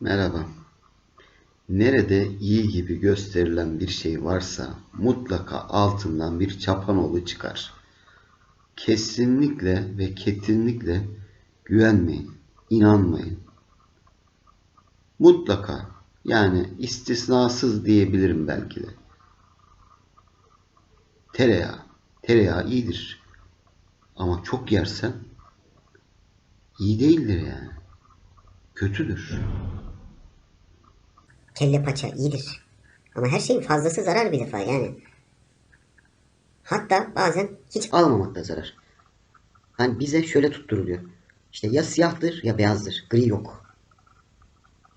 Merhaba. Nerede iyi gibi gösterilen bir şey varsa mutlaka altından bir çapanoğlu çıkar. Kesinlikle ve kesinlikle güvenmeyin, inanmayın. Mutlaka yani istisnasız diyebilirim belki de. Tereyağı, tereyağı iyidir. Ama çok yersen iyi değildir yani. Kötüdür. Kelle paça iyidir. Ama her şeyin fazlası zarar bir defa yani. Hatta bazen hiç almamak da zarar. Hani bize şöyle tutturuluyor. İşte ya siyahtır ya beyazdır. Gri yok.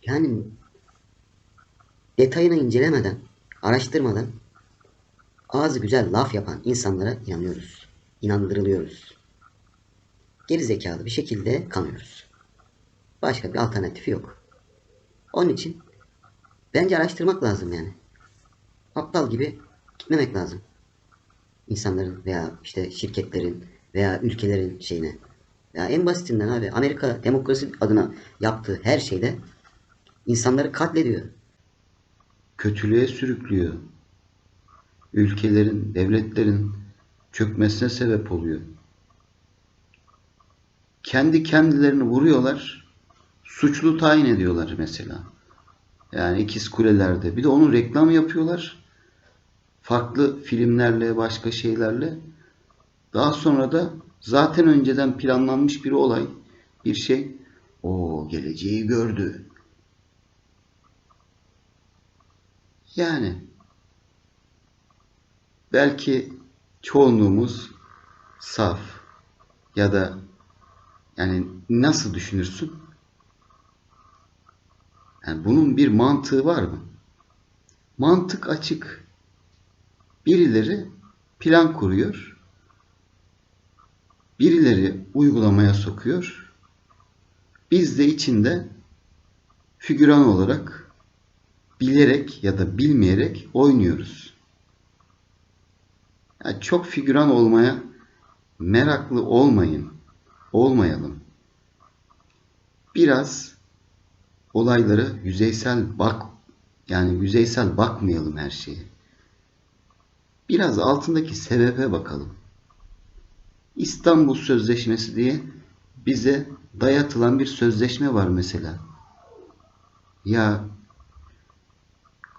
Yani detayını incelemeden, araştırmadan ağzı güzel laf yapan insanlara inanıyoruz. İnandırılıyoruz. Geri zekalı bir şekilde kanıyoruz. Başka bir alternatifi yok. Onun için bence araştırmak lazım yani. Aptal gibi gitmemek lazım. İnsanların veya işte şirketlerin veya ülkelerin şeyine. Ya en basitinden abi Amerika demokrasi adına yaptığı her şeyde insanları katlediyor. kötülüğe sürüklüyor. Ülkelerin, devletlerin çökmesine sebep oluyor. Kendi kendilerini vuruyorlar, suçlu tayin ediyorlar mesela. Yani ikiz kulelerde. Bir de onun reklam yapıyorlar. Farklı filmlerle, başka şeylerle. Daha sonra da zaten önceden planlanmış bir olay, bir şey. O geleceği gördü. Yani belki çoğunluğumuz saf ya da yani nasıl düşünürsün? Yani bunun bir mantığı var mı? Mantık açık. Birileri plan kuruyor. Birileri uygulamaya sokuyor. Biz de içinde figüran olarak bilerek ya da bilmeyerek oynuyoruz. Yani çok figüran olmaya meraklı olmayın. Olmayalım. Biraz olaylara yüzeysel bak yani yüzeysel bakmayalım her şeye. Biraz altındaki sebebe bakalım. İstanbul Sözleşmesi diye bize dayatılan bir sözleşme var mesela. Ya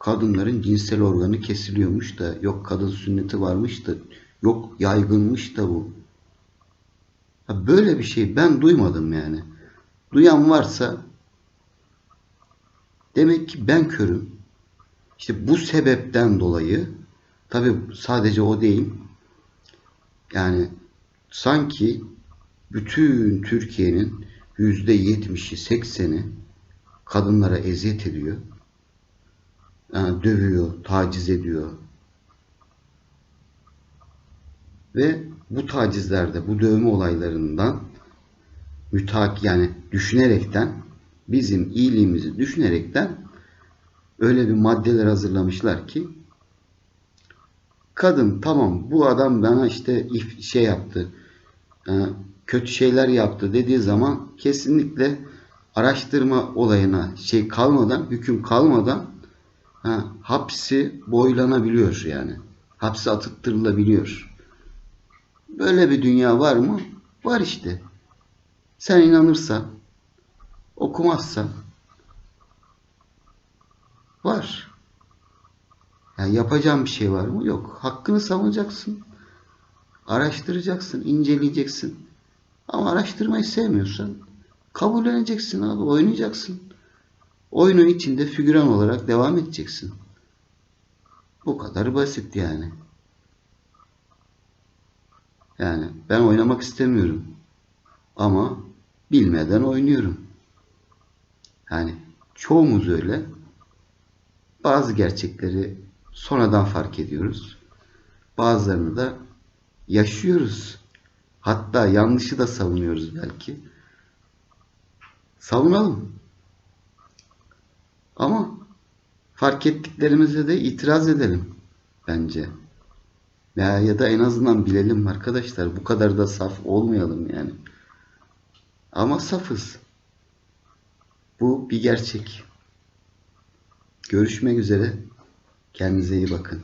kadınların cinsel organı kesiliyormuş da yok kadın sünneti varmış da yok yaygınmış da bu. Ha böyle bir şey ben duymadım yani. Duyan varsa demek ki ben körüm. İşte bu sebepten dolayı tabi sadece o değil. Yani sanki bütün Türkiye'nin yüzde yetmişi, sekseni kadınlara eziyet ediyor. Yani dövüyor, taciz ediyor. Ve bu tacizlerde, bu dövme olaylarından mütak yani düşünerekten bizim iyiliğimizi düşünerekten öyle bir maddeler hazırlamışlar ki kadın tamam bu adam bana işte şey yaptı kötü şeyler yaptı dediği zaman kesinlikle araştırma olayına şey kalmadan hüküm kalmadan ha, hapsi boylanabiliyor yani. Hapse atıttırılabiliyor. Böyle bir dünya var mı? Var işte. Sen inanırsan, okumazsan var. Yani yapacağım bir şey var mı? Yok. Hakkını savunacaksın. Araştıracaksın, inceleyeceksin. Ama araştırmayı sevmiyorsan kabulleneceksin abi, oynayacaksın. Oyunun içinde figüran olarak devam edeceksin. Bu kadar basit yani. Yani ben oynamak istemiyorum. Ama bilmeden oynuyorum. Yani çoğumuz öyle. Bazı gerçekleri sonradan fark ediyoruz. Bazılarını da yaşıyoruz. Hatta yanlışı da savunuyoruz belki. Savunalım. Ama fark ettiklerimize de itiraz edelim bence. Ya, ya da en azından bilelim arkadaşlar bu kadar da saf olmayalım yani. Ama safız. Bu bir gerçek. Görüşmek üzere. Kendinize iyi bakın.